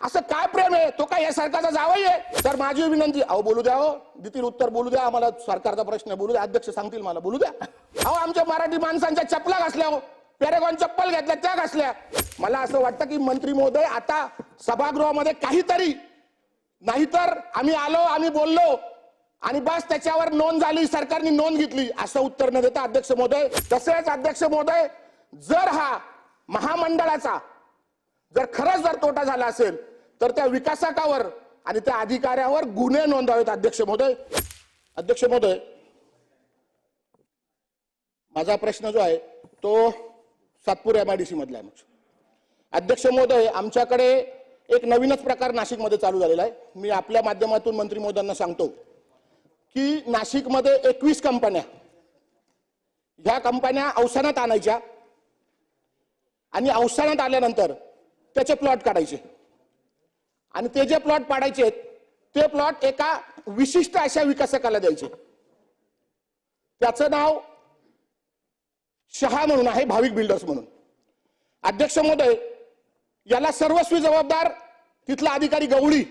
असं काय प्रेम आहे? तो काय या सरकारचा जावई आहे? तर माझी विनंती अहो बोलू द्या हो. देतील उत्तर बोलू द्या. आम्हाला सरकारचा प्रश्न बोलू द्या. अध्यक्ष सांगतील मला बोलू द्या. अहो आमच्या मराठी माणसांच्या चपला घासल्या हो. पॅरेगॉन चप्पल घेतल्या त्या घासल्या. मला असं वाटतं की मंत्री महोदय आता सभागृहामध्ये काहीतरी नाहीतर आम्ही आलो आम्ही बोललो आणि बस त्याच्यावर नोंद झाली सरकारने नोंद घेतली असं उत्तर न देता अध्यक्ष महोदय. तसेच अध्यक्ष महोदय जर हा महामंडळाचा जर खरंच जर तोटा झाला असेल तर त्या विकासकावर आणि त्या अधिकाऱ्यावर गुन्हे नोंदवावेत अध्यक्ष महोदय. अध्यक्ष महोदय माझा प्रश्न जो आहे तो सातपूर एमआयडीसी मधला आहे अध्यक्ष महोदय आमच्याकडे एक नवीनच प्रकार नाशिकमध्ये चालू झालेला आहे. मी आपल्या माध्यमातून मंत्री महोदयांना सांगतो की नाशिकमध्ये एकवीस कंपन्या ह्या कंपन्या अवसानात आणायच्या आणि अवसानात आल्यानंतर त्याचे प्लॉट काढायचे. आणि ते जे प्लॉट पाडायचे ते प्लॉट एका विशिष्ट अशा विकासकाला द्यायचे. त्याचं नाव शहा म्हणून आहे भाविक बिल्डर्स म्हणून. अध्यक्ष महोदय याला सर्वस्वी जबाबदार तिथला अधिकारी गवळी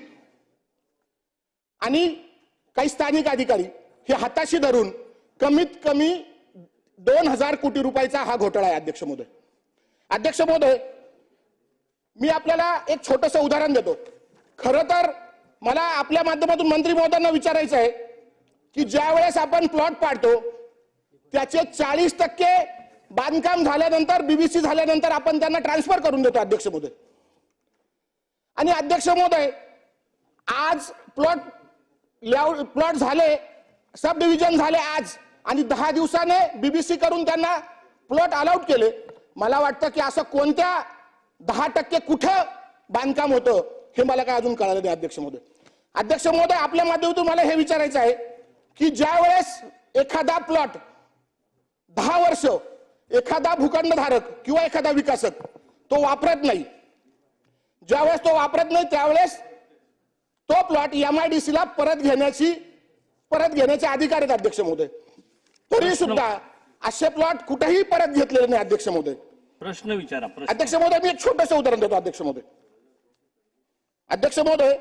आणि काही स्थानिक अधिकारी हे हाताशी धरून कमीत कमी दोन हजार कोटी रुपयाचा हा घोटाळा आहे अध्यक्ष महोदय. अध्यक्ष महोदय मी आपल्याला एक छोटस उदाहरण देतो. खरं तर मला आपल्या माध्यमातून मंत्री महोदयांना विचारायचं आहे की ज्या वेळेस आपण प्लॉट पाडतो त्याचे चाळीस टक्के बांधकाम झाल्यानंतर बीबीसी झाल्यानंतर आपण त्यांना ट्रान्सफर करून देतो अध्यक्ष महोदय. आणि अध्यक्ष महोदय आज प्लॉट प्लॉट झाले सब डिव्हिजन झाले आज आणि दहा दिवसाने बीबीसी करून त्यांना प्लॉट अलाउट केले. मला वाटतं की असं कोणत्या दहा टक्के कुठं बांधकाम होतं हे मला काय अजून कळालं नाही अध्यक्ष महोदय. अध्यक्ष महोदय आपल्या माध्यमातून मला हे विचारायचं आहे की ज्या वेळेस एखादा प्लॉट दहा वर्ष एखादा भूखंडधारक किंवा एखादा विकासक तो वापरत नाही ज्यावेळेस तो वापरत नाही त्यावेळेस तो प्लॉट एमआयडीसी ला परत घेण्याची परत घेण्याचे अधिकार आहेत अध्यक्ष महोदय. तरी सुद्धा असे प्लॉट कुठेही परत घेतलेले नाही अध्यक्ष महोदय. प्रश्न विचारा अध्यक्ष महोदय मी एक छोटस उदाहरण देतो अध्यक्ष महोदय. अध्यक्ष महोदय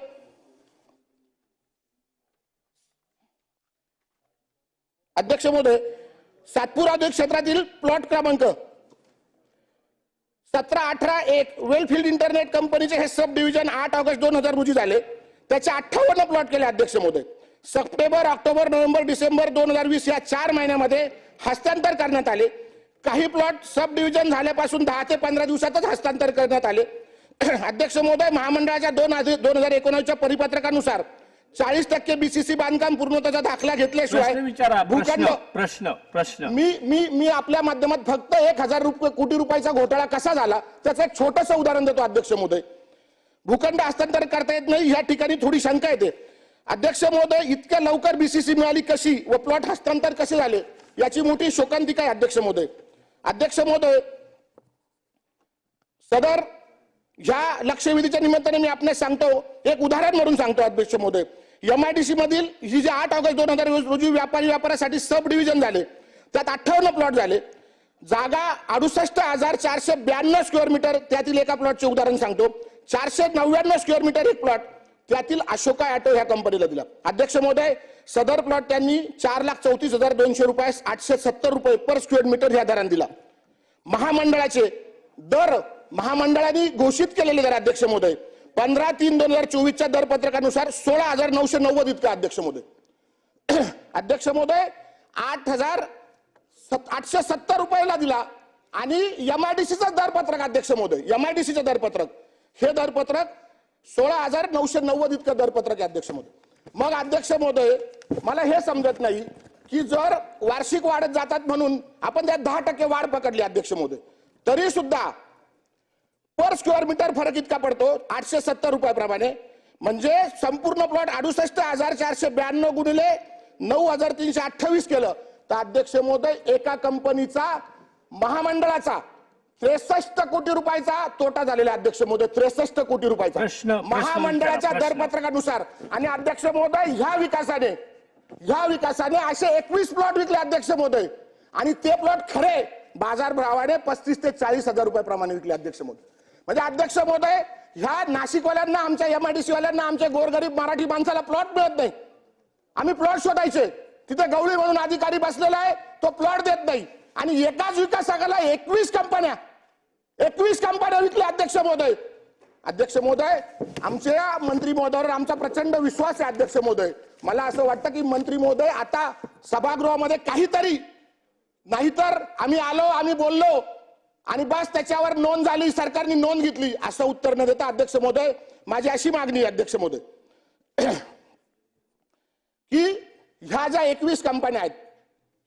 अध्यक्ष महोदय सातपूर औद्योगिक क्षेत्रातील प्लॉट क्रमांक. सतरा अठरा एक वेलफिल्ड इंटरनेट कंपनीचे हे सब डिव्हिजन आठ ऑगस्ट दोन हजार रोजी झाले. त्याचे अठ्ठावन्न प्लॉट केले अध्यक्ष महोदय सप्टेंबर ऑक्टोबर नोव्हेंबर डिसेंबर दोन हजार वीस या चार महिन्यामध्ये हस्तांतर करण्यात आले. काही प्लॉट सब डिव्हिजन झाल्यापासून दहा ते पंधरा दिवसातच हस्तांतर करण्यात आले. अध्यक्ष महोदय महामंडळाच्या दोन दोन हजार एकोणीसच्या परिपत्रकानुसार चाळीस टक्के बीसीसी बांधकाम पूर्णत्वाचा दाखला घेतल्याशिवाय भूखंड प्रश्न प्रश्न. मी मी मी आपल्या माध्यमात फक्त एक हजार रुपये कोटी रुपयाचा घोटाळा कसा झाला त्याचं एक छोटस उदाहरण देतो अध्यक्ष महोदय. भूखंड हस्तांतर करता येत नाही या ठिकाणी थोडी शंका येते. अध्यक्ष महोदय इतक्या लवकर बीसीसी मिळाली कशी व प्लॉट हस्तांतर कसे झाले याची मोठी शोकांतिका आहे अध्यक्ष महोदय. अध्यक्ष महोदय सदर ह्या लक्षवेधीच्या निमित्ताने मी आपल्याला सांगतो एक उदाहरण म्हणून सांगतो अध्यक्ष महोदय. एमआयडीसी मधील ही जे आठ ऑगस्ट दोन हजार रोजी व्यापारी व्यापारासाठी सब डिव्हिजन झाले. त्यात अठ्ठावन्न प्लॉट झाले. जागा अडुसष्ट हजार चारशे ब्याण्णव स्क्वेअर मीटर त्यातील एका प्लॉटचे उदाहरण सांगतो. चारशे नव्याण्णव स्क्वेअर मीटर एक प्लॉट त्यातील अशोका ॲटो ह्या कंपनीला दिला. अध्यक्ष महोदय सदर प्लॉट त्यांनी चार लाख चौतीस हजार दोनशे रुपयास आठशे सत्तर रुपये पर स्क्वेअर मीटर ह्या दराने दिला. महामंडळाचे दर महामंडळाने घोषित केलेले दर अध्यक्ष महोदय. पंधरा तीन दोन हजार चोवीसच्या दरपत्रकानुसार सोळा हजार नऊशे नव्वद इतका अध्यक्ष महोदय. अध्यक्ष महोदय आठ हजार सत- आठशे सत्तर रुपयाला दिला आणि एमआयडीसीचं दरपत्रक अध्यक्ष महोदय. एमआयडीसीचं दरपत्रक. हे दरपत्रक सोळा हजार नऊशे नव्वद इतकं दरपत्रक आहे अध्यक्ष महोदय. मग अध्यक्ष महोदय मला हे समजत नाही की जर वार्षिक वाढत जातात म्हणून आपण त्यात दहा टक्के वाढ पकडली अध्यक्ष महोदय. तरी सुद्धा पर स्क्वेअर मीटर फरक इतका पडतो आठशे सत्तर रुपयाप्रमाणे. म्हणजे संपूर्ण प्लॉट अडुसष्ट हजार चारशे ब्याण्णव गुणिले नऊ हजार तीनशे अठ्ठावीस केलं. तर अध्यक्ष महोदय एका कंपनीचा महामंडळाचा त्रेसष्ट कोटी रुपयाचा तोटा झालेला अध्यक्ष महोदय त्रेसष्ट कोटी रुपयाचा. महामंडळाच्या. दरपत्रकानुसार. आणि अध्यक्ष महोदय ह्या विकासाने ह्या विकासाने असे एकवीस प्लॉट विकले अध्यक्ष महोदय. आणि ते प्लॉट खरे बाजार भावाने पस्तीस ते चाळीस हजार रुपयाप्रमाणे विकले अध्यक्ष महोदय. म्हणजे अध्यक्ष महोदय ह्या नाशिकवाल्यांना आमच्या एमआयडीसी वाल्यांना आमच्या गोरगरीब मराठी माणसाला प्लॉट मिळत नाही. आम्ही प्लॉट शोधायचे. तिथे गवळी म्हणून अधिकारी बसलेला आहे तो प्लॉट देत नाही. आणि एकाच विकासकाला एकवीस कंपन्या एकवीस कंपन्या विकल्या अध्यक्ष महोदय. अध्यक्ष महोदय आमच्या मंत्री महोदयावर आमचा प्रचंड विश्वास आहे अध्यक्ष महोदय. मला असं वाटतं की मंत्री महोदय आता सभागृहामध्ये काहीतरी नाहीतर आम्ही आलो आम्ही बोललो आणि बस त्याच्यावर नोंद झाली सरकारने नोंद घेतली असं उत्तर न देता अध्यक्ष महोदय माझी अशी मागणी आहे अध्यक्ष महोदय की ह्या ज्या एकवीस कंपन्या आहेत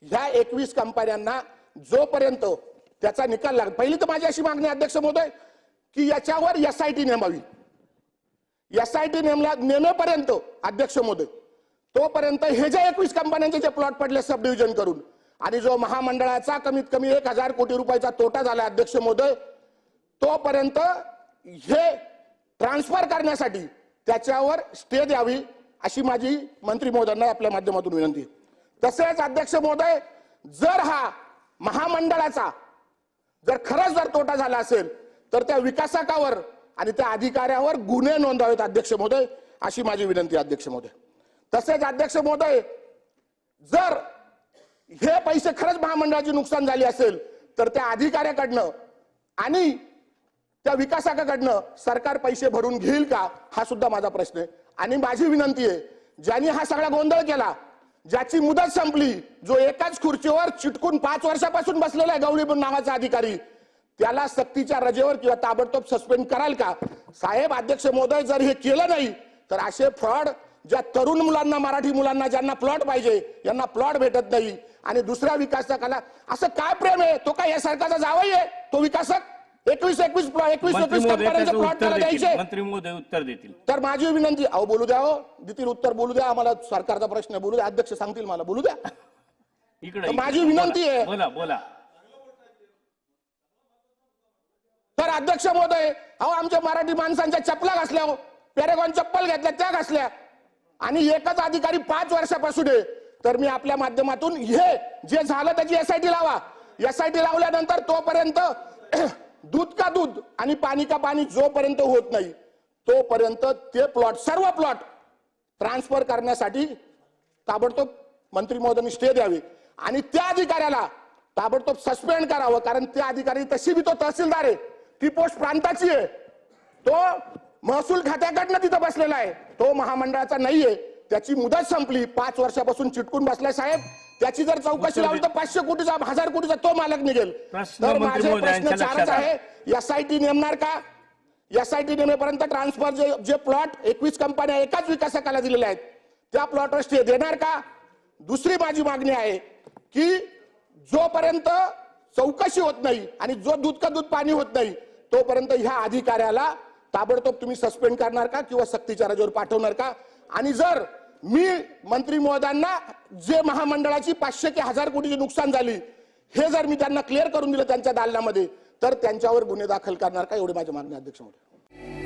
ह्या एकवीस कंपन्यांना जोपर्यंत त्याचा निकाल लागला पहिली तर माझी अशी मागणी अध्यक्ष महोदय की याच्यावर एस आय टी नेमावी. एस आय टी नेमल्या नेमेपर्यंत अध्यक्ष महोदय तोपर्यंत हे ज्या एकवीस कंपन्यांचे जे प्लॉट पडले सब डिव्हिजन करून आणि जो महामंडळाचा कमीत कमी एक हजार कोटी रुपयाचा तोटा झाला अध्यक्ष महोदय तोपर्यंत हे ट्रान्सफर करण्यासाठी त्याच्यावर स्टे द्यावी अशी माझी मंत्री महोदयांना आपल्या माध्यमातून विनंती तसेच अध्यक्ष महोदय जर हा महामंडळाचा जर खरंच जर तोटा झाला असेल तर त्या विकासकावर आणि त्या अधिकाऱ्यावर गुन्हे नोंदवावेत अध्यक्ष महोदय अशी माझी विनंती अध्यक्ष महोदय. तसेच अध्यक्ष महोदय जर हे पैसे खरंच महामंडळाची नुकसान झाली असेल तर त्या अधिकाऱ्याकडनं आणि त्या विकासकाकडनं सरकार पैसे भरून घेईल का? हा सुद्धा माझा प्रश्न आहे. आणि माझी विनंती आहे ज्यांनी हा सगळा गोंधळ केला ज्याची मुदत संपली जो एकाच खुर्चीवर चिटकून पाच वर्षापासून बसलेला आहे गवळी नावाचा अधिकारी त्याला सक्तीच्या रजेवर किंवा ताबडतोब सस्पेंड कराल का? साहेब अध्यक्ष महोदय जर हे केलं नाही तर असे फ्रॉड ज्या तरुण मुलांना मराठी मुलांना ज्यांना प्लॉट पाहिजे यांना प्लॉट भेटत नाही. आणि दुसऱ्या विकासकाला असं काय प्रेम आहे? तो काय या सरकारचा जावई आहे? तो विकासक? एकवीस एकवीस प्लॉट एकवीस एकवीस कंपन्यांचे प्लॉट उत्तर त्याला देतील. द्यायचे. मंत्री महोदय उत्तर देतील. तर माझी विनंती अहो बोलू द्या हो देतील उत्तर बोलू द्या. आम्हाला सरकारचा प्रश्न बोलू द्या. अध्यक्ष सांगतील मला बोलू द्या. इकडे माझी. विनंती आहे. बोला बोला. तर अध्यक्ष महोदय अहो आमच्या मराठी माणसांच्या चपला घासल्या हो पॅरेगॉन चप्पल घेतल्या त्या घासल्या. आणि एकच अधिकारी पाच वर्षापासून आहे. तर मी आपल्या माध्यमातून हे जे झालं त्याची एसआयटी लावा. एसआयटी लावल्यानंतर तोपर्यंत दूध का दूध आणि पाणी का पाणी जोपर्यंत होत नाही तोपर्यंत ते प्लॉट सर्व प्लॉट ट्रान्सफर करण्यासाठी ताबडतोब मंत्री महोदयांनी स्टे द्यावे. आणि त्या अधिकाऱ्याला ताबडतोब सस्पेंड करावं कारण त्या अधिकारी तशी बी तो तहसीलदार आहे. ती पोस्ट प्रांताची आहे. तो महसूल खात्याकडनं तिथं बसलेला आहे. तो महामंडळाचा नाहीये. त्याची मुदत संपली. पाच वर्षापासून चिटकून बसलाय साहेब. त्याची जर चौकशी लावली तर पाचशे कोटीचा हजार कोटीचा तो मालक निघेल. तर माझे प्रश्न चारच आहे. एसआयटी नेमणार का? एसआयटी नेमेपर्यंत ट्रान्सफर जे जे प्लॉट एकवीस कंपन्या एकाच विकासकाला दिलेल्या आहेत. त्या प्लॉटवर स्टे देणार का? दुसरी माझी मागणी आहे की जोपर्यंत चौकशी होत नाही आणि जो दूध का दूध पाणी होत नाही तोपर्यंत ह्या अधिकाऱ्याला ताबडतोब तुम्ही सस्पेंड करणार का किंवा सक्तीच्या रजेवर पाठवणार का? आणि जर मी मंत्री महोदयांना जे महामंडळाची पाचशे ते हजार कोटीची नुकसान झाली हे जर मी त्यांना क्लिअर करून दिलं त्यांच्या दालनामध्ये तर त्यांच्यावर गुन्हे दाखल करणार का? एवढे माझ्या मागणी अध्यक्ष महोदय.